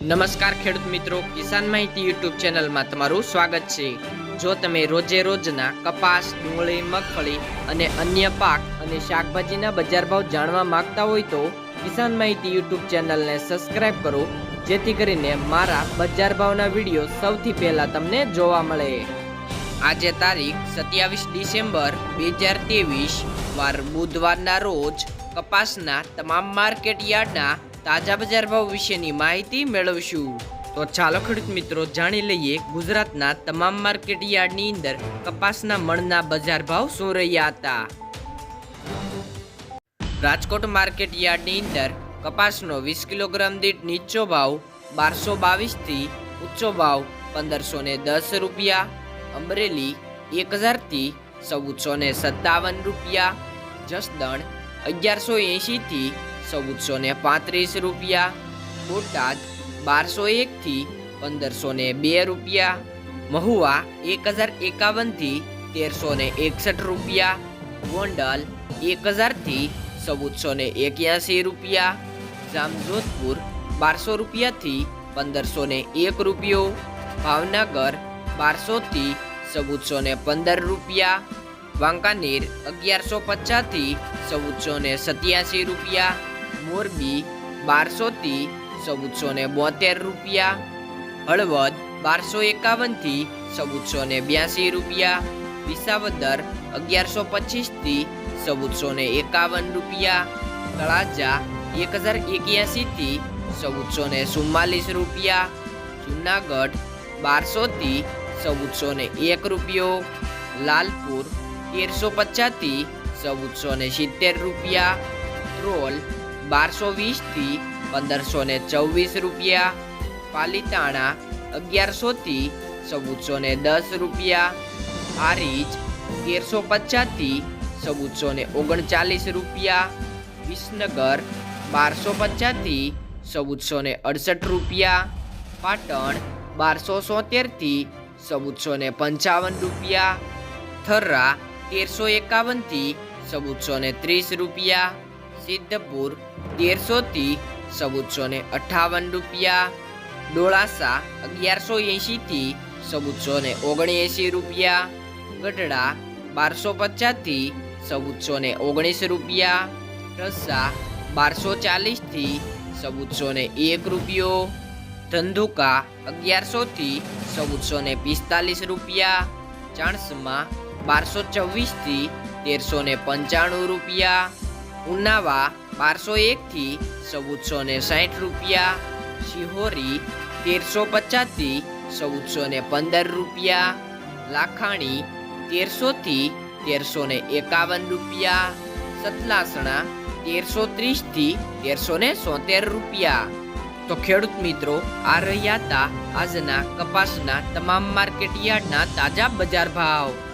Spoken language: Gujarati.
નમસ્કાર ખેડૂત મિત્રો, કિસાન માહિતી યુટ્યુબ ચેનલમાં તમારું સ્વાગત છે. જો તમે રોજે રોજના કપાસ, ડુંગળી, મગફળી અને અન્ય પાક અને શાકભાજીના બજાર ભાવ જાણવા માંગતા હોય તો કિસાન માહિતી યુટ્યુબ ચેનલને સબસ્ક્રાઇબ કરો, જેથી કરીને મારા બજાર ભાવના વીડિયો સૌથી પહેલા તમને જોવા મળે. આજે તારીખ સત્યાવીસ ડિસેમ્બર બે હજાર ત્રેવીસ, વાર બુધવારના રોજ કપાસના તમામ માર્કેટ યાર્ડના તાજા બજાર ભાવ વિશેની માહિતી મેળવશું. તો ચાલો ખેડૂત મિત્રો જાણી લઈએ ગુજરાતના તમામ માર્કેટ યાર્ડની અંદર કપાસના મણના બજાર ભાવ શું રહ્યા હતા. રાજકોટ માર્કેટ યાર્ડની અંદર કપાસનો વીસ કિલોગ્રામ દીઠ નીચો ભાવ બારસો બાવીસથી ઊંચો ભાવ પંદરસો ને દસ રૂપિયા, અમરેલી એક હજારથી ચૌદસો ને સત્તાવન રૂપિયા, જસદણ અગિયારસો એંશીથી ચૌદસો ને પાંત્રીસ રૂપિયા, બોટાદ બારસો એકથી પંદરસો ને બે રૂપિયા, મહુવા એક હજાર એકાવનથી તેરસો ને એકસઠ રૂપિયા, ગોંડલ એક હજારથી ચૌદસો ને એક્યાસી રૂપિયા, જામજોધપુર બારસો રૂપિયાથી પંદરસો ને એક રૂપિયો, ભાવનગર બારસોથી ચૌદસો ને પંદર રૂપિયા, વાંકાનેર અગિયારસો પચાસથી ચૌદસો ને સત્યાસી રૂપિયા મોરબી બારસોથી ચૌદસો ને બોતેર રૂપિયા, હળવદ બારસો એકાવનથી ચૌદસો ને બ્યાસી રૂપિયા, વિસાવદર અગિયારસો પચીસથી ચૌદસો ને એકાવન રૂપિયા, તળાજા એક હજાર એક્યાસીથી ચૌદસો ને ચુમ્માલીસ રૂપિયા, જુનાગઢ બારસોથી ચૌદસો ને એક રૂપિયો, લાલપુર તેરસો પચાસથી ચૌદસો ને સિત્તેર રૂપિયા ત્રોલ બારસો વીસથી પંદરસો ને ચોવીસ રૂપિયા. પાલીતાણા અગિયારસોથી ચૌદસો ને દસ રૂપિયા. આરીચ તેરસો પચાસથી ચૌદસો ને ઓગણચાલીસ રૂપિયા. વિસનગર બારસો પચાસથી ચૌદસો ને અડસઠ રૂપિયા. પાટણ બારસો સોતેરથી ચૌદસો ને પંચાવન રૂપિયા. થર્રા તેરસો એકાવનથી ચૌદસો ને ત્રીસ રૂપિયા. સિદ્ધપુર તેરસોથી ચૌદસો ને અઠાવન રૂપિયા, ડોળાસા અગિયારસો એંશીથી ચૌદસો ને ઓગણએંશી રૂપિયા, ગઢડા બારસો પચાસથી ચૌદસો ને ઓગણીસ રૂપિયા રસા બારસો ચાલીસથી ચૌદસો ને એક રૂપિયો, ધંધુકા અગિયારસોથી ચૌદસો ને પિસ્તાલીસ રૂપિયા, ચાણસમાં બારસો ચોવીસથી તેરસો ને પંચાણું રૂપિયા ઉનાવા બારસો એકથી ચૌદસો ને સાઠ રૂપિયા, શિહોરી તેરસો પચાસથી ચૌદસો ને પંદર રૂપિયા, લાખાણી તેરસોથી તેરસો ને એકાવન રૂપિયા, સતલાસણા તેરસો ત્રીસથી તેરસો ને સોતેર રૂપિયા. તો ખેડૂત મિત્રો, આ રહ્યા હતા આજના કપાસના તમામ માર્કેટ યાર્ડના તાજા બજાર ભાવ.